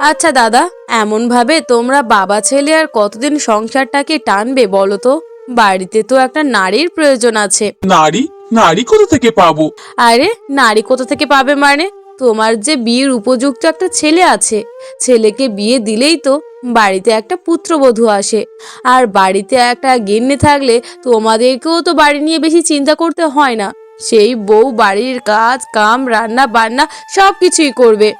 আচ্ছা দাদা এমন ভাবে তোমরা বাবা ছেলে আর কতদিন সংসারটাকে টানবে বলো তো? বাড়িতে তো একটা নারীর প্রয়োজন আছে। নারী? নারী কোথা থেকে পাবো? আরে নারী কোথা থেকে পাবে মানে? তোমার যে বিয়ের উপযুক্ত একটা ছেলে আছে ছেলেকে বিয়ে দিলেই তো বাড়িতে একটা পুত্রবধূ আসে। আর বাড়িতে একটা গিন্নি থাকলে তোমাদেরকেও তো বাড়ি নিয়ে বেশি চিন্তা করতে হয় না। সেই বউ বাড়ির কাজ কাম রান্না বান্না সব কিছুই করবে।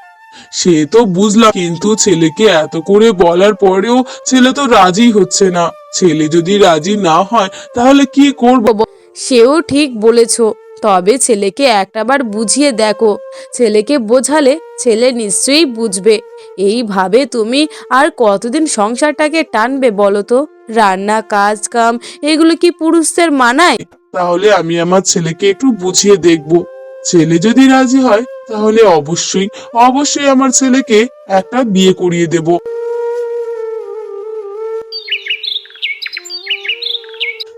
সে তো বুঝলাম কিন্তু ছেলেকে এত করে বলার পরেও ছেলে তো রাজি হচ্ছে না। ছেলে যদি রাজি না হয় তাহলে কি করব? সেও ঠিক বলেছ তবে ছেলেকে একটাবার বুঝিয়ে দেখো। ছেলেকে বোঝালে ছেলে নিশ্চয়ই বুঝবে। এইভাবে তুমি আর কতদিন সংসারটাকে টানবে বলো তো? রান্না কাজ কাম এগুলো কি পুরুষদের মানায়? তাহলে আমি আমার ছেলেকে একটু বুঝিয়ে দেখব। ছেলে যদি রাজি হয় তাহলে অবশ্যই অবশ্যই আমার ছেলেকে একটা বিয়ে করিয়ে দেব।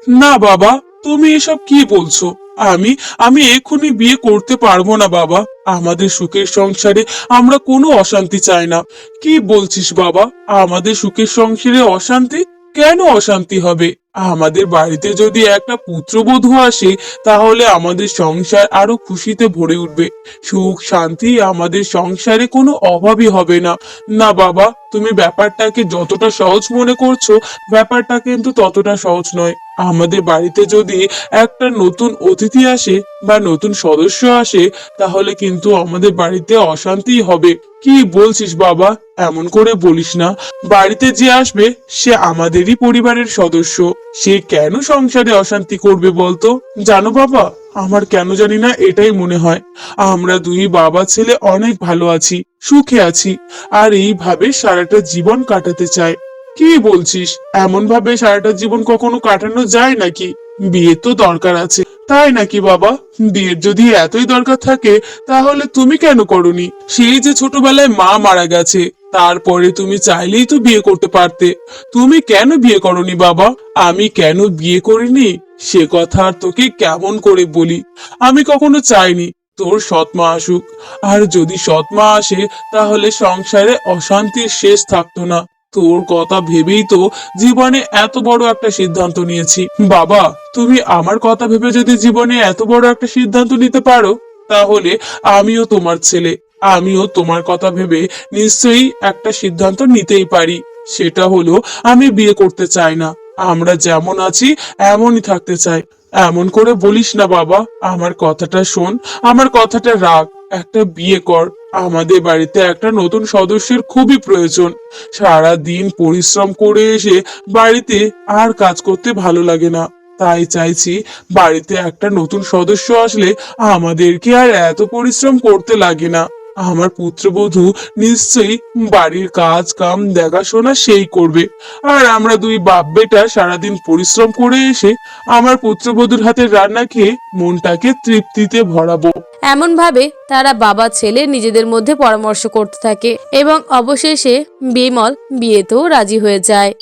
না বাবা, তুমি এসব কি বলছো? আমি আমি এক্ষুনি বিয়ে করতে পারব না বাবা। আমাদের সুখের সংসারে আমরা কোনো অশান্তি চাই না। কি বলছিস বাবা? আমাদের সুখের সংসারে অশান্তি? কেন অশান্তি হবে? আমাদের বাড়িতে যদি একটা পুত্রবধূ আসে, তাহলে আমাদের সংসার আরও খুশিতে ভরে উঠবে। সুখ, শান্তি আমাদের সংসারে কোনো অভাবই হবে না। না বাবা, তুমি ব্যাপারটাকে যতটা সহজ মনে করছ, ব্যাপারটা কিন্তু ততটা সহজ নয়। আমাদের বাড়িতে যদি একটা নতুন অতিথি আসে বা নতুন সদস্য আসে, তাহলে কিন্তু আমাদের বাড়িতে অশান্তি হবে। কি বলছিস বাবা? এমন করে বলিস না। বাড়িতে যে আসবে, সে আমাদেরই পরিবারের সদস্য। সে কেন সংসারে অশান্তি করবে বলতো? জানো বাবা, আমার কেন জানি না এটাই মনে হয়। আমরা দুই বাবা ছেলে অনেক ভালো আছি, সুখে আছি, আর এইভাবে সারাটা জীবন কাটাতে চাই কি বলছিস? এমন ভাবে সারাটা জীবন কখনো কাটানো যায় নাকি? বিয়ে তো দরকার আছে। তাই নাকি বাবা? বিয়ের যদি এতই দরকার থাকে, তাহলে তুমি কেন করনি? সেই যে ছোটবেলায় মা মারা গেছে, তারপরে তুমি চাইলেই তো বিয়ে করতে পারতে। তুমি কেন বিয়ে করনি বাবা? আমি কেন বিয়ে করিনি? সে কথা আর তোকে কেমন করে বলি? আমি কখনো চাইনি তোর সৎমা আসুক। আর যদি সৎমা আসে, তাহলে সংসারে অশান্তির শেষ থাকতো না। তোর কথা ভেবেই তো জীবনে এত বড় একটা সিদ্ধান্ত নিয়েছি। বাবা, তুমি আমার কথা ভেবে যদি জীবনে এত বড় একটা সিদ্ধান্ত নিতে পারো, তাহলে আমিও তোমার ছেলে। আমিও তোমার কথা ভেবে নিশ্চয়ই একটা সিদ্ধান্ত নিতেই পারি। সেটা হলো, আমি বিয়ে করতে চাই না। আমরা যেমন আছি, এমনই থাকতে চাই। এমন করে বলিস না বাবা, আমার কথাটা শোন, আমার কথাটা রাখ। একটা বিয়ে কর। আমাদের বাড়িতে একটা নতুন সদস্যের খুবই প্রয়োজন। সারা দিন পরিশ্রম করে এসে বাড়িতে আর কাজ করতে ভালো লাগে না। তাই চাইছি বাড়িতে একটা নতুন সদস্য আসলে আমাদেরকে আর এত পরিশ্রম করতে লাগে না। আমার পুত্রবধূ নিশ্চয়ই বাড়ির কাজ কাম দেখাশোনা সেই করবে। আর আমরা দুই বাপ বেটা সারাদিন পরিশ্রম করে এসে আমার পুত্রবধূর হাতের রান্না খেয়ে মনটাকে তৃপ্তিতে ভরাবো। এমনভাবে তারা বাবা ছেলে নিজেদের মধ্যে পরামর্শ করতে থাকে এবং অবশেষে বিমল বিয়েতেও রাজি হয়ে যায়।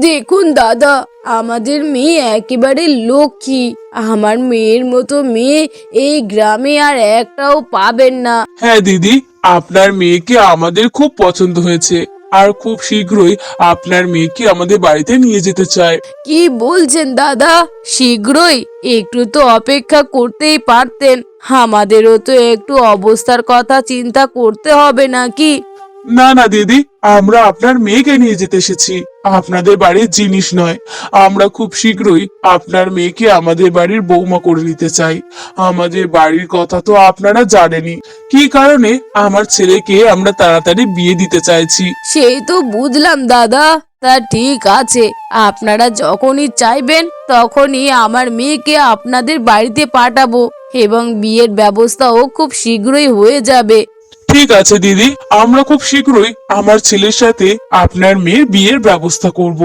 দেখুন দাদা, আমাদের মেয়ে একেবারে লক্ষ্মী। আমার মেয়ের মতো মেয়ে এই গ্রামে আর একটাও পাবেন না। হ্যাঁ দিদি আপনার মেয়েকে আমাদের খুব পছন্দ হয়েছে। আর খুব শীঘ্রই আপনার মেয়েকে আমাদের বাড়িতে নিয়ে যেতে চায়। কি বলছেন দাদা? শীঘ্রই? একটু তো অপেক্ষা করতেই পারতেন। আমাদেরও তো একটু অবস্থার কথা চিন্তা করতে হবে নাকি? না না দিদি আমরা আপনার মেয়েকে নিয়ে যেতে এসেছি। আপনাদের বাড়ির জিনিস নয়। আমরা খুব শীঘ্রই আপনার মেয়েকে আমাদের বাড়ির বৌমা করে নিতে চাই। আমাদের বাড়ির কথা তো আপনারা জানেনই। কি কারণে আমার ছেলেকে আমরা তাড়াতাড়ি বিয়ে দিতে চাইছি? সেই তো বুঝলাম, দাদা। তা ঠিক আছে। আপনারা যখনই চাইবেন, তখনই আমার মেয়েকে আপনাদের বাড়িতে পাঠাবো এবং বিয়ের ব্যবস্থাও খুব শীঘ্রই হয়ে যাবে। ঠিক আছে দিদি। আমরা খুব শীঘ্রই আমার ছেলের সাথে আপনার মেয়ের বিয়ের ব্যবস্থা করব।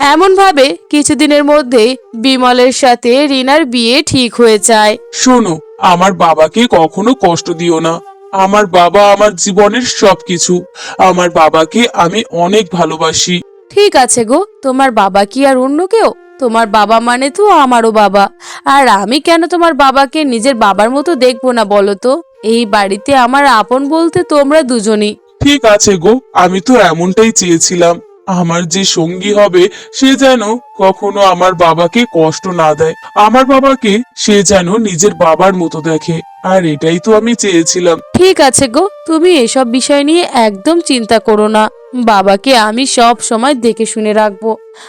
এমন ভাবে কিছুদিনের মধ্যেই বিমলের সাথে রিনার বিয়ে ঠিক হয়ে যায়। শোনো আমার বাবাকে কখনো কষ্ট দিও না। আমার বাবা আমার জীবনের সবকিছু। আমার বাবাকে আমি অনেক ভালোবাসি। ঠিক আছে গো তোমার বাবা কি আর অন্য কেউ? তোমার বাবা মানে তো আমারও বাবা। আর আমি কেন তোমার বাবাকে নিজের বাবার মতো দেখব না বলো তো? এই বাড়িতে আমার আপন বলতে তোমরা দুজনই। ঠিক আছে গো, আমি তো এমনটাই চেয়েছিলাম। আমার যে সঙ্গী হবে সে যেন কখনো আমার বাবাকে কষ্ট না দেয়। আমার বাবাকে সে যেন নিজের বাবার মতো দেখে। আর এটাই তো আমি চেয়েছিলাম। ঠিক আছে গো তুমি এসব বিষয় নিয়ে একদম চিন্তা করো না। বাবাকে আমি সব সময় দেখে শুনে রাখব।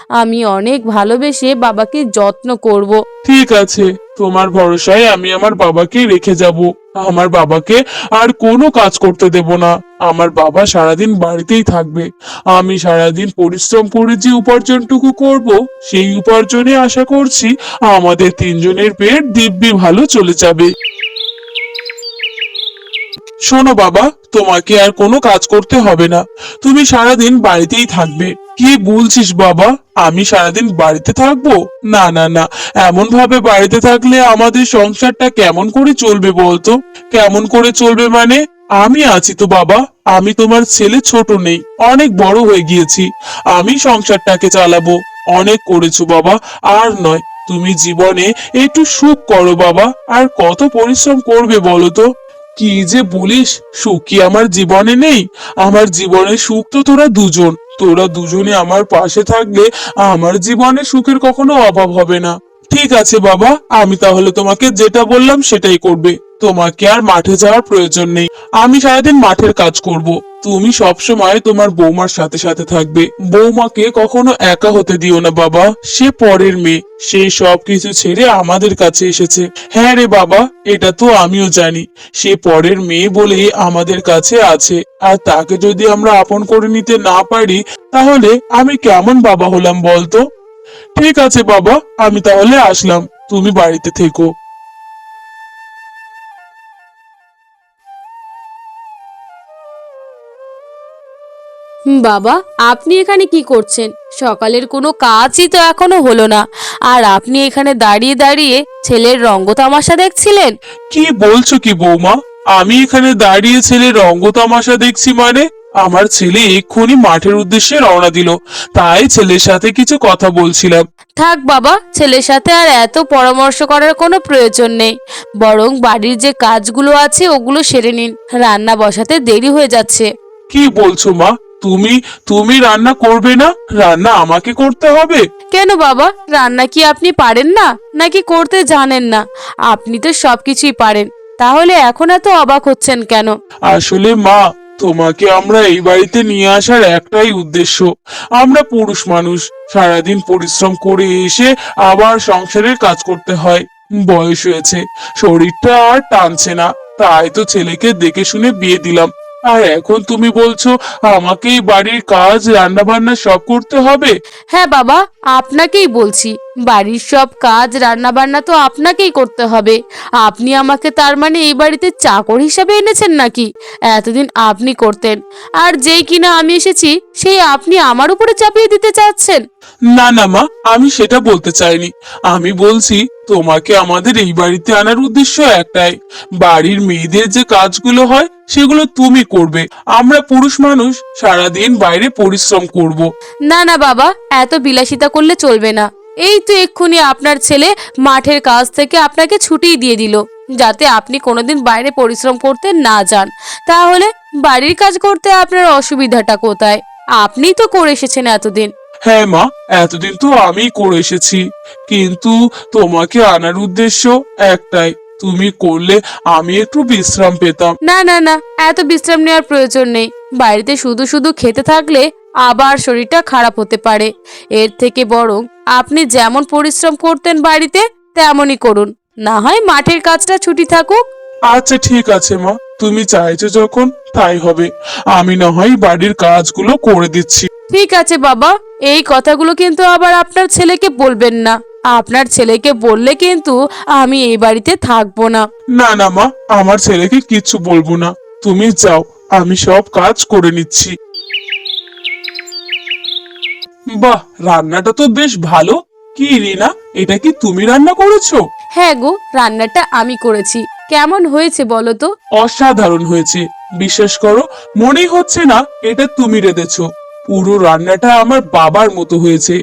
আমি অনেক ভালোবেসে বাবাকে যত্ন করব। ঠিক আছে। তোমার ভরসায় আমি আমার বাবাকে রেখে যাব। আমার বাবাকে আর কোনো কাজ করতে দেব না। আমার বাবা সারাদিন বাড়িতেই থাকবে। আমি সারাদিন পরিশ্রম করে যে উপার্জনটুকু করব, সেই উপার্জনে আশা করছি আমাদের তিনজনের পেট দিব্যি ভালো চলে যাবে। শোনো বাবা, তোমাকে আর কোনো কাজ করতে হবে না। তুমি সারাদিন বাড়িতেই থাকবে। কি বলছিস বাবা? আমি সারাদিন বাড়িতে থাকব? না না না। এমন ভাবে বাড়িতে থাকলে আমাদের সংসারটা কেমন করে চলবে বলতো? কেমন করে চলবে মানে? আমি আছি তো বাবা। আমি তোমার ছেলে ছোট নেই। অনেক বড় হয়ে গিয়েছি। আমি সংসারটাকে চালাবো। অনেক করেছ বাবা। আর নয়, তুমি জীবনে একটু সুখ করো বাবা। আর কত পরিশ্রম করবে বলো তো? কি যে বলিস, সুখ কি আমার জীবনে নেই। আমার জীবনে সুখ তো তোরা দুজন। তোরা দুজনে আমার পাশে থাকলে আমার জীবনে সুখের কখনো অভাব হবে না। ঠিক আছে, বাবা। আমি তাহলে তোমাকে যেটা বললাম সেটাই করবে। তোমাকে আর মাঠে যাওয়ার প্রয়োজন নেই। আমি সারাদিন মাঠের কাজ করব। তুমি সবসময় তোমার বৌমার সাথে সাথে থাকবে। বৌমাকে কখনো একা হতে দিও না, বাবা। সে পরের মেয়ে। সে সব কিছু ছেড়ে আমাদের কাছে এসেছে। হ্যাঁ রে, বাবা, এটা তো আমিও জানি। সে পরের মেয়ে বলে আমাদের কাছে আছে। আর তাকে যদি আমরা আপন করে নিতে না পারি, তাহলে আমি কেমন বাবা হলাম বলতো? ঠিক আছে বাবা আমি তাহলে আসলাম। তুমি বাড়িতে থেকো। বাবা আপনি এখানে কি করছেন? সকালের কোনো কাজই তো এখনও হলো না। আর আপনি এখানে দাঁড়িয়ে দাঁড়িয়ে ছেলের রঙ্গ তামাশা দেখছিলেন? কি বলছো কি বৌমা? আমি এখানে দাঁড়িয়ে ছেলে রঙ্গ তামাশা দেখছি মানে? আমার ছেলে এক্ষুনি মাঠের উদ্দেশ্যে রওনা দিল। তাই ছেলের সাথে কিছু কথা বলছিলাম। থাক বাবা ছেলের সাথে আর এত পরামর্শ করার কোনো প্রয়োজন নেই। বরং বাড়ির যে কাজগুলো আছে ওগুলো সেরে নিন। রান্না বসাতে দেরি হয়ে যাচ্ছে। কি বলছো মা? তুমি তুমি রান্না করবে না? রান্না আমাকে করতে হবে? কেন বাবা? রান্না কি আপনি পারেন না? নাকি করতে জানেন না? আপনি তো সবকিছুই পারেন। তাহলে এখন এত অবাক হচ্ছেন কেন? আসলে মা তোমাকে আমরা এই বাড়িতে নিয়ে আসার একটাই উদ্দেশ্য। আমরা পুরুষ মানুষ, সারাদিন পরিশ্রম করে এসে আবার সংসারের কাজ করতে হয়। বয়স হয়েছে, শরীরটা আর টানছে না, তাই তো ছেলেকে দেখে শুনে বিয়ে দিলাম। আর এখন তুমি বলছো আমাকেই বাড়ির কাজ রান্না বান্না সব করতে হবে? হ্যাঁ বাবা আপনাকেই বলছি। বাড়ির সব কাজ রান্না বান্না তো আপনাকেই করতে হবে। আপনি আমাকে তার মানে এই বাড়িতে চাকর হিসাবে এনেছেন নাকি? এতদিন আপনি করতেন। আর যেই কিনা আমি এসেছি সেই আপনি আমার উপরে চাপিয়ে দিতে চাচ্ছেন। না না মা আমি সেটা বলতে চাইনি। আমি বলছি তোমাকে আমাদের এই বাড়িতে আনার উদ্দেশ্য একটাই। বাড়ির মেয়েদের যে কাজগুলো হয়, সেগুলো তুমি করবে। আমরা পুরুষ মানুষ সারাদিন বাইরে পরিশ্রম করব। না না বাবা, এত বিলাসিতা করলে চলবে না। এই তো এক্ষুনি আপনার ছেলে মাঠের কাজ থেকে আপনাকে ছুটিই দিয়ে দিল, যাতে আপনি কোনোদিন বাইরে পরিশ্রম করতে না যান। তাহলে বাড়ির কাজ করতে আপনার অসুবিধাটা কোথায়? আপনি তো করে এসেছেন এতদিন। হ্যাঁ মা এতদিন তো আমি করে এসেছি। কিন্তু তোমাকে আনার উদ্দেশ্য একটাই তুমি করলে আমি একটু বিশ্রাম পেতাম। না না না এত বিশ্রাম নেওয়ার প্রয়োজন নেই। বাড়িতে শুধু শুধু খেতে থাকলে আবার শরীরটা খারাপ হতে পারে। এর থেকে বরং আপনি যেমন পরিশ্রম করতেন বাড়িতে তেমনই করুন। না হয় মাঠের কাজটা ছুটি থাকুক। আচ্ছা ঠিক আছে মা তুমি চাইছো যখন তাই হবে। আমি না হয় বাড়ির কাজগুলো করে দিচ্ছি। ঠিক আছে বাবা এই কথাগুলো কিন্তু আবার আপনার ছেলেকে বলবেন না। আপনার ছেলেকে বললে কিন্তু আমি এই বাড়িতে থাকব না। না না মা আমার ছেলেকে কিচ্ছু বলব না। তুমি যাও আমি সব কাজ করে নিচ্ছি। বাহ রান্নাটা তো বেশ ভালো। কি রিনা এটা কি তুমি রান্না করেছ? হ্যাঁ গো রান্নাটা আমি করেছি। কেমন হয়েছে বলো তো? অসাধারণ হয়েছে। বিশ্বাস করো মনেই হচ্ছে না এটা তুমি রেঁধেছো। পুরো রান্নাটা আমার বাবার মতো হয়েছে।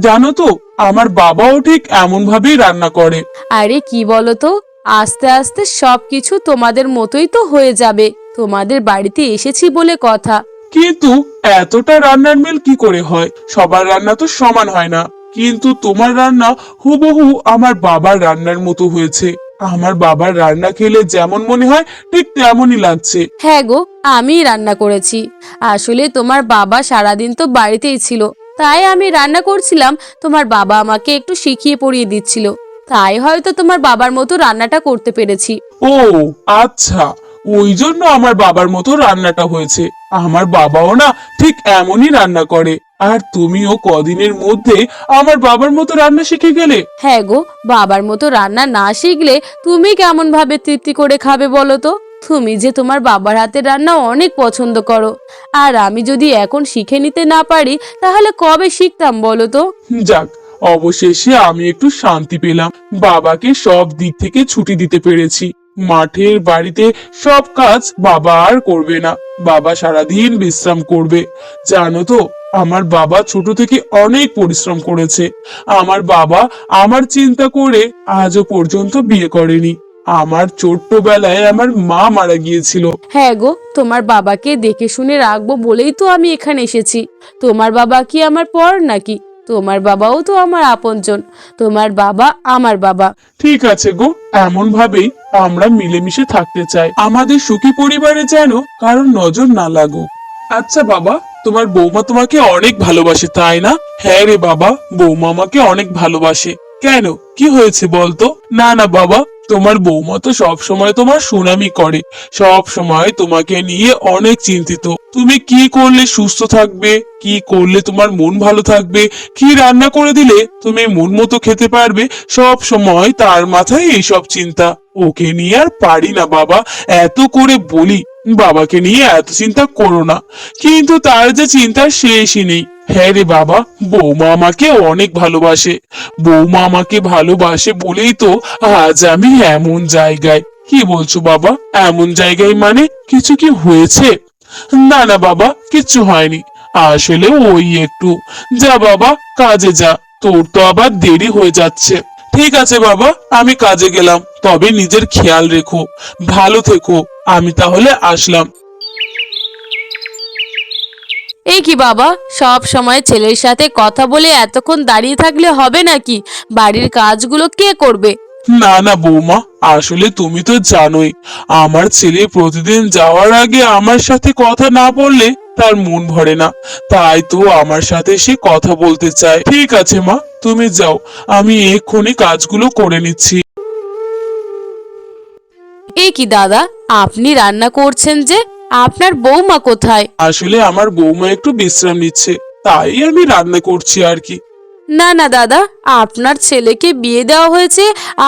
জানো তো আমার বাবাও ঠিক এমন ভাবেই রান্না করে। আরে কি বলো তো আস্তে আস্তে সব কিছু তোমাদের মতোই তো হয়ে যাবে। তোমাদের বাড়িতে এসেছি বলে কথা। কিন্তু এতটা রান্নার মিল কি করে হয়? সবার রান্না তো সমান হয় না। কিন্তু তোমার রান্না হুবহু আমার বাবার রান্নার মতো হয়েছে। আমার বাবার রান্না খেলে যেমন মনে হয় ঠিক তেমনই লাগছে। হ্যাঁ গো আমি রান্না করেছি। আসলে তোমার বাবা সারাদিন তো বাড়িতেই ছিল। তাই আমি রান্না করছিলাম তোমার বাবা আমাকে একটু শিখিয়ে পড়িয়ে দিচ্ছিল। তাই হয়তো তোমার বাবার মতো রান্নাটা করতে পেরেছি। ও আচ্ছা। ওই জন্য আমার বাবার মতো রান্নাটা হয়েছে। আমার বাবাও না ঠিক এমনই রান্না করে। আর তুমিও কদিনের মধ্যে আমার বাবার মতো রান্না শিখে গেলে? হ্যাঁ গো বাবার মতো রান্না না শিখলে তুমি কেমন ভাবে তৃপ্তি করে খাবে বলো তো? তুমি যে তোমার বাবার হাতের রান্না অনেক পছন্দ করো। আর আমি যদি এখন শিখে নিতে না পারি তাহলে কবে শিখতাম বলো তো? যাক অবশেষে আমি একটু শান্তি পেলাম। বাবাকে সব দিক থেকে ছুটি দিতে পেরেছি। মাঠের বাড়িতে সব কাজ বাবা আর করবে না। বাবা সারাদিন বিশ্রাম করবে। জানো তো, আমার বাবা ছোট থেকে অনেক পরিশ্রম করেছে। আমার বাবা আমার চিন্তা করে আজও পর্যন্ত বিয়ে করেনি। আমার ছোট্টবেলায় আমার মা মারা গিয়েছিল। হ্যাঁ গো, তোমার বাবাকে দেখে শুনে রাখব বলেই তো আমি এখানে এসেছি। তোমার বাবা কি আমার পর নাকি? তোমার বাবাও তো আমার আপনজন। তোমার বাবা আমার বাবা। ঠিক আছে গো এমন ভাবেই আমরা মিলেমিশে থাকতে চাই। আমাদের সুখী পরিবারে যেন কারোর নজর না লাগো আচ্ছা বাবা, তোমার বৌমা তোমাকে অনেক ভালোবাসে, তাই না? হ্যাঁ রে বাবা, বৌমা আমাকে অনেক ভালোবাসে। কেন? কি হয়েছে বলতো? না না বাবা তোমার বৌমা তো সব সময় তোমার সুনামি করে। সব সময় তোমাকে নিয়ে অনেক চিন্তিত। তুমি কি করলে সুস্থ থাকবে? কি করলে তোমার মন ভালো থাকবে? কি রান্না করে দিলে তুমি মন মতো খেতে পারবে? সব সময় তার মাথায় এইসব চিন্তা। ওকে নিয়ে আর পারি না বাবা। এত করে বলি, বাবাকে নিয়ে এত চিন্তা করো না। কিন্তু তার যে চিন্তা শেষই নেই। হ্যাঁ রে বাবা, বৌমা আমাকে অনেক ভালোবাসে। বৌমা আমাকে ভালোবাসে বলেই তো আজ আমি এমন জায়গায়। কি বলছো বাবা, এমন জায়গায় মানে কিছু কি হয়েছে? না না বাবা, কিচ্ছু হয়নি। আসলে ওই একটু। যা বাবা, কাজে যা। তোর তো আবার দেরি হয়ে যাচ্ছে। ঠিক আছে বাবা, আমি কাজে গেলাম। তবে নিজের খেয়াল রেখো। ভালো থেকো। আমি তাহলে আসলাম। এই কি বাবা? সব সময় ছেলের সাথে কথা বলে এতক্ষণ দাঁড়িয়ে থাকলে হবে নাকি? বাড়ির কাজগুলো কে করবে? না না বৌমা আসলে তুমি তো জানোই আমার ছেলে প্রতিদিন যাওয়ার আগে আমার সাথে কথা না বললে তার মন ভরে না। তাই তো আমার সাথে সে কথা বলতে চায়। ঠিক আছে মা তুমি যাও আমি এক্ষুনি কাজগুলো করে নিচ্ছি। এই কি দাদা আপনি রান্না করছেন যে? আপনার বৌমা কোথায়? আসলে আমার বৌমা একটু বিশ্রাম নিচ্ছে তাই আমি রান্না করছি আর কি। না না দাদা আপনার ছেলেকে বিয়ে দেওয়া হয়েছে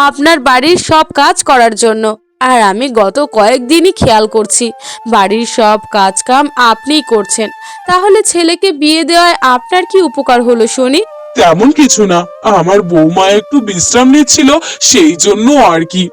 আপনার বাড়ির সব কাজ করার জন্য। আর আমি গত কয়েকদিনই খেয়াল করছি বাড়ির সব কাজ কাম আপনিই করছেন। তাহলে ছেলেকে বিয়ে দেওয়ায় আপনার কি উপকার হলো শুনি? তেমন কিছু না আমার বৌমা একটু বিশ্রাম নিচ্ছিল সেই জন্য আর কি।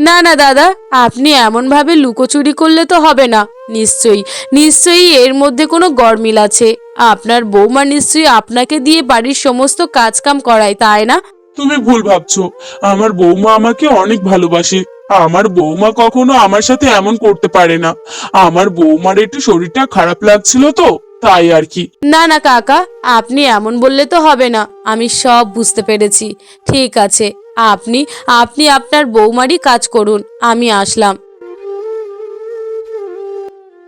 না না দাদা আপনি এমনভাবে লুকোচুরি করলে তো হবে না। নিশ্চয়ই নিশ্চয়ই এর মধ্যে কোনো গরমিল আছে। আপনার বৌমা নিশ্চয়ই আপনাকে দিয়ে বাড়ির সমস্ত কাজকাম করায় তাই না? তুমি ভুল ভাবছ। আমার বৌমা আমাকে অনেক ভালোবাসে। আমার বৌমা কখনো আমার সাথে এমন করতে পারে না। আমার বৌমার একটু শরীরটা খারাপ লাগছিল তো তাই আর কি। না না কাকা আপনি এমন বললে তো হবে না। আমি সব বুঝতে পেরেছি। ঠিক আছে আপনি আপনি আপনার বৌমারই কাজ করুন আমি আসলাম।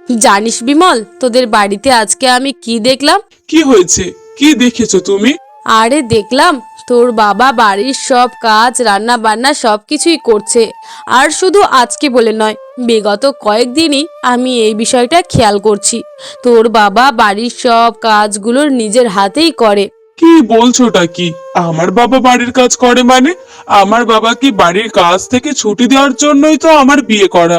জানিস বিমল তোদের বাড়িতে আজকে আমি কি দেখলাম? কি হয়েছে? কি দেখেছ তুমি? আরে দেখলাম তোর বাবা বাড়ির সব কাজ রান্না বান্না সব কিছুই করছে। আর শুধু আজকে বলে নয় বিগত কয়েকদিনই আমি এই বিষয়টা খেয়াল করছি। তোর বাবা বাড়ির সব কাজগুলোর নিজের হাতেই করে। কি বলছোটা কি? আমার বাবা বাড়ির কাজ করে মানে? আমার বাবা কি বাড়ির কাজ থেকে ছুটি দেওয়ার জন্যই তো আমার বিয়ে করা।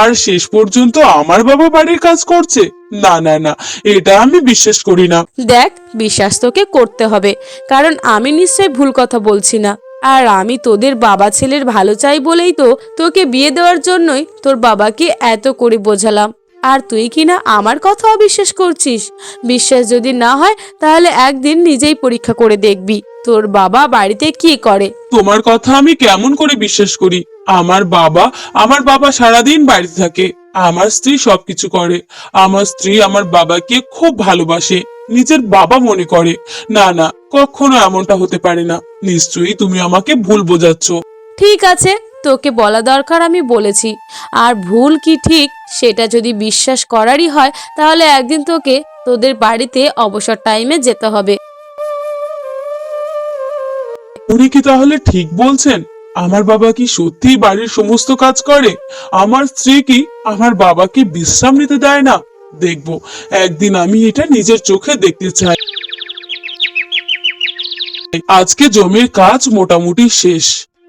আর শেষ পর্যন্ত আমার বাবা বাড়ির কাজ করছে? না না না, এটা আমি বিশ্বাস করি না। দেখ, বিশ্বাস তোকে করতে হবে, কারণ আমি নিশ্চয় ভুল কথা বলছি না। আর আমি তোদের বাবা ছেলের ভালো চাই বলেই তো তোকে বিয়ে দেওয়ার জন্যই তোর বাবাকে এত করে বোঝালাম। আর তুই কি না আমার কথা অবিশ্বাস করছিস? বিশ্বাস যদি না হয় তাহলে একদিন নিজেই পরীক্ষা করে দেখবি। তোর বাবা বাড়িতে কি করে? তোমার কথা আমি কেমন করে বিশ্বাস করি? আমার বাবা আমার বাবা সারাদিন বাড়িতে থাকে। আমার স্ত্রী সবকিছু করে। আমার স্ত্রী আমার বাবাকে খুব ভালোবাসে। নিজের বাবা মনে করে। না না কখনো এমনটা হতে পারে না। নিশ্চয়ই তুমি আমাকে ভুল বোঝাচ্ছ। ঠিক আছে তোকে বলা দরকার আমি বলেছি। আর ভুল কি ঠিক, সেটা যদি বিশ্বাস করারই হয়, তাহলে একদিন তোকে তোদের বাড়িতে অবসর টাইমে যেতে হবে। উনি কি তাহলে ঠিক বলছেন? আমার বাবা কি সত্যিই বাড়ির সমস্ত কাজ করে? আমার স্ত্রী কি আমার বাবাকে বিশ্রাম নিতে দেয় না? দেখব, একদিন আমি এটা নিজের চোখে দেখতে চাই। আজকে জমির কাজ মোটামুটি শেষ।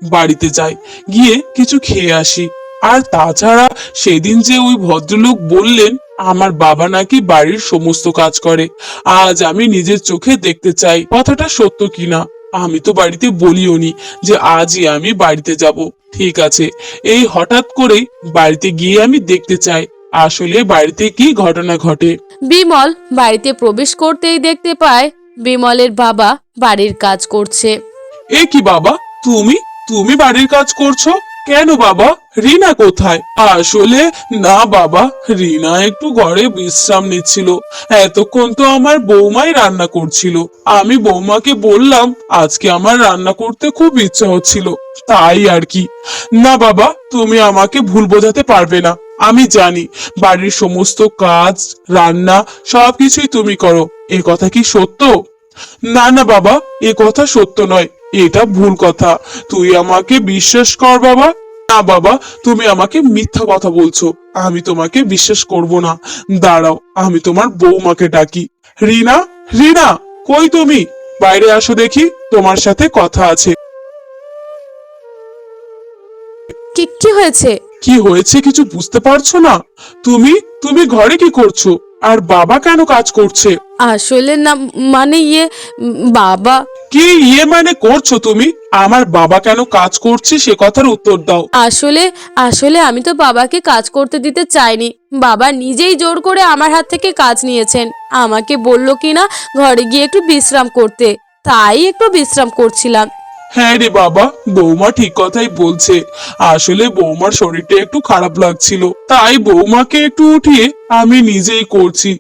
বাড়িতে যাই গিয়ে কিছু খেয়ে আসি। আর তাছাড়া সেদিন যে ওই ভদ্রলোক বললেন আমার বাবা নাকি বাড়ির সমস্ত কাজ করে। আজ আমি নিজের চোখে দেখতে চাই কথাটা সত্য কিনা? আমি তো বাড়িতে বলিওনি যে আজই আমি বাড়িতে যাব। ঠিক আছে এই হঠাৎ করে বাড়িতে গিয়ে আমি দেখতে চাই আসলে বাড়িতে কি ঘটনা ঘটে? বিমল বাড়িতে প্রবেশ করতেই দেখতে পায় বিমলের বাবা বাড়ির কাজ করছে। এ কি বাবা তুমি? তুমি বাড়ির কাজ করছ? কেন বাবা? রিনা কোথায়? আসলে না বাবা, রিনা একটু ঘরে বিশ্রাম নিচ্ছিল। এতক্ষণ তো আমার বৌমাই রান্না করছিল। আমি বৌমাকে বললাম, আজকে আমার রান্না করতে খুব ইচ্ছা হচ্ছিল। তাই আর কি। না বাবা, তুমি আমাকে ভুল বোঝাতে পারবে না। আমি জানি, বাড়ির সমস্ত কাজ, রান্না, সবকিছুই তুমি করো। এ কথা কি সত্য? না না বাবা, এ কথা সত্য নয়। এটা ভুল কথা। তুই আমাকে বিশ্বাস কর বাবা। না বাবা তুমি আমাকে মিথ্যা কথা বলছো। আমি তোমাকে বিশ্বাস করব না। দাঁড়াও আমি তোমার বৌমাকে ডাকি। রিনা রিনা কই তুমি? বাইরে আসো দেখি তোমার সাথে কথা আছে। কি কি হয়েছে? কি হয়েছে কিছু বুঝতে পারছ না? তুমি তুমি ঘরে কি করছ? আর বাবা কেন কাজ করছে? আসলে না মানে ইয়ে বাবা কি ইয়ে মানে করছ তুমি? আমার বাবা কেন কাজ করছে সে কথার উত্তর দাও। আসলে আসলে আমি তো বাবাকে কাজ করতে দিতে চাইনি। বাবা নিজেই জোর করে আমার হাত থেকে কাজ নিয়েছেন। আমাকে বলল কি না ঘরে গিয়ে একটু বিশ্রাম করতে। তাই একটু বিশ্রাম করছিলাম। হ্যাঁ রে বাবা বৌমা ঠিক কথাই বলছে। আসলে বৌমার শরীরটা একটু খারাপ লাগছিল। তাই বৌমাকে একটু উঠিয়ে আমি নিজেই করছি।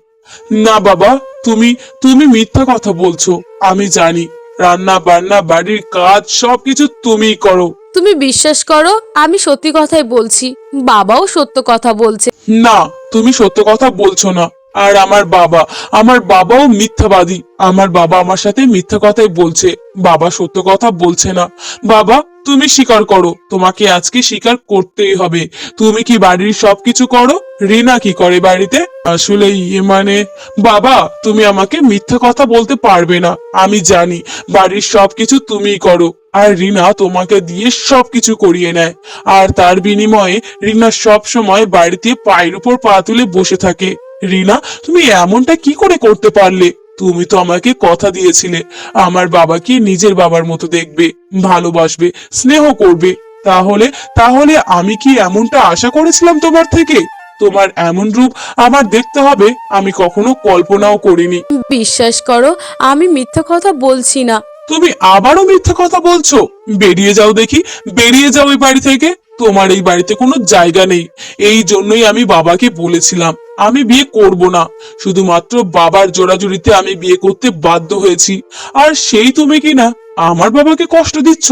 না বাবা তুমি তুমি মিথ্যা কথা বলছো। আমি জানি। রান্না বান্না বাড়ির কাজ সবকিছু তুমিই করো। তুমি বিশ্বাস করো আমি সত্যি কথাই বলছি। বাবাও সত্য কথা বলছে। না তুমি সত্য কথা বলছো না। আর আমার বাবা। আমার বাবাও মিথ্যাবাদী। আমার বাবা আমার সাথে মিথ্যা কথাই বলছে। বাবা সত্য কথা বলছে না। বাবা, তুমি স্বীকার করো। তোমাকে আজকে স্বীকার করতেই হবে। তুমি কি বাড়ির সবকিছু করো? রিনা কি করে বাড়িতে? আসলে মানে বাবা, তুমি আমাকে মিথ্যা কথা বলতে পারবে না। আমি জানি, বাড়ির সবকিছু তুমিই করো। আর রিনা তোমাকে দিয়ে সবকিছু করিয়ে নেয়। আর তার বিনিময়ে রিনা সব সময় বাড়িতে পায়ের উপর পা তুলে বসে থাকে। রিনা, তুমি এমনটা কি করে করতে পারলে? তুমি তো আমাকে কথা দিয়েছিলে। আমার বাবাকে নিজের বাবার মতো দেখবে, ভালোবাসবে, স্নেহ করবে? তাহলে তাহলে আমি কি এমনটা আশা করেছিলাম তোমার থেকে? তোমার এমন রূপ আমার দেখতে হবে, আমি কখনো কল্পনাও করিনি। বিশ্বাস করো, আমি মিথ্যা কথা বলছি না। তুমি আবারও মিথ্যা কথা বলছো? বেরিয়ে যাও দেখি, বেরিয়ে যাও এই বাড়ি থেকে। তোমার এই বাড়িতে কোনো জায়গা নেই। এই জন্যই আমি বাবাকে বলেছিলাম, আমি বিয়ে করব না। শুধুমাত্র বাবার জোড়াজুড়িতে আমি বিয়ে করতে বাধ্য হয়েছি। আর সেই তুমি কি না, আমার বাবাকে কষ্ট দিচ্ছ?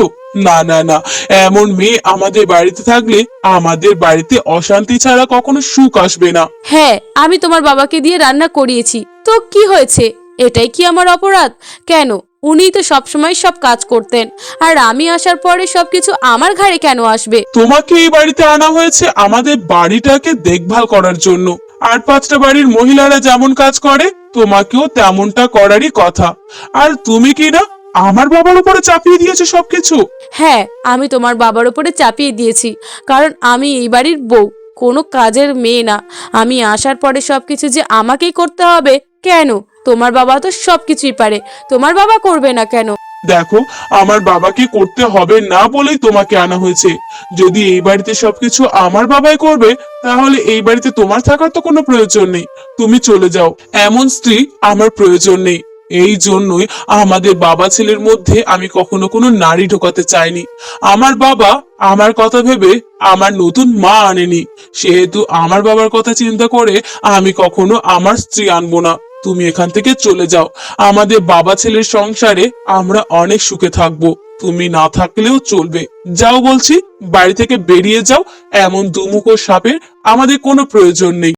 না না না, এমন মেয়ে আমাদের বাড়িতে থাকলে আমাদের বাড়িতে অশান্তি ছাড়া কখনো সুখ আসবে না। হ্যাঁ আমি তোমার বাবাকে দিয়ে রান্না করিয়েছি। তো কি হয়েছে? এটাই কি আমার অপরাধ? কেন? উনিই তো সবসময় সব কাজ করতেন। আর আমি আসার পরে সবকিছু আমার ঘাড়ে কেন আসবে? তোমাকে এই বাড়িতে আনা হয়েছে আমাদের বাড়িটাকে দেখভাল করার জন্য। আর পাঁচটা বাড়ির মহিলারা যেমন কাজ করে তোমাকেও তেমনটা করারই কথা। আর তুমি কি না আমার বাবার উপরে চাপিয়ে দিয়েছ সবকিছু? হ্যাঁ আমি তোমার বাবার উপরে চাপিয়ে দিয়েছি। কারণ আমি এই বাড়ির বউ কোনো কাজের মেয়ে না। আমি আসার পরে সবকিছু যে আমাকেই করতে হবে কেন? তোমার বাবা তো সবকিছুই পারে। তোমার বাবা করবে না কেন? দেখো, আমার বাবাকে করতে হবে না বলেই তোমাকে আনা হয়েছে। যদি এই বাড়িতে সবকিছু আমার বাবাই করবে, তাহলে এই বাড়িতে তোমার থাকার তো কোনো প্রয়োজন নেই। তুমি চলে যাও। এমন স্ত্রী আমার প্রয়োজন নেই। এই জন্যই আমাদের বাবা ছেলের মধ্যে আমি কখনো কোনো নারী ঢোকাতে চাইনি। আমার বাবা আমার কথা ভেবে আমার নতুন মা আনেনি। সেহেতু আমার বাবার কথা চিন্তা করে আমি কখনো আমার স্ত্রী আনব না। তুমি এখান থেকে চলে যাও। আমাদের বাবা ছেলের সংসারে আমরা অনেক সুখে থাকব। তুমি না থাকলেও চলবে। যাও বলছি, বাড়ি থেকে বেরিয়ে যাও। এমন দুমুখো সাপের আমাদের কোনো প্রয়োজন নেই।